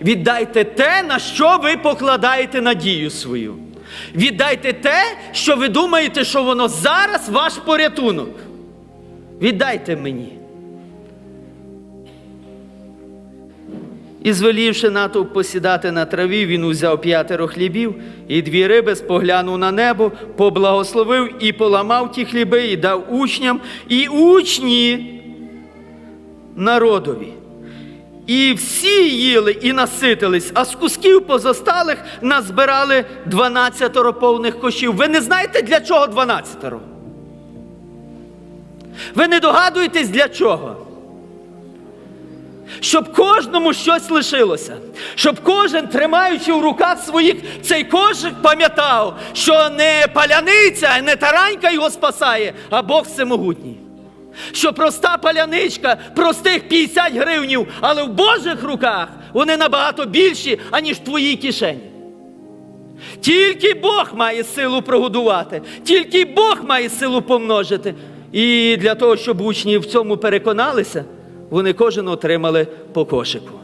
Віддайте те, на що ви покладаєте надію свою. Віддайте те, що ви думаєте, що воно зараз ваш порятунок. Віддайте мені. І звелівши натовп посідати на траві, він узяв п'ятеро хлібів і дві риби, споглянув на небо, поблагословив і поламав ті хліби, і дав учням, і учні народові. І всі їли і наситились, а з кусків позосталих назбирали 12 повних кошів. Ви не знаєте, для чого 12? Ви не догадуєтесь, для чого? Щоб кожному щось лишилося, щоб кожен, тримаючи в руках своїх цей кошик, пам'ятав, що не паляниця, не таранька його спасає, а Бог всемогутній. Що проста паляничка, простих 50 гривнів, але в Божих руках вони набагато більші, аніж в твоїй кишені. Тільки Бог має силу прогодувати, тільки Бог має силу помножити. І для того, щоб учні в цьому переконалися, вони кожен отримали по кошику.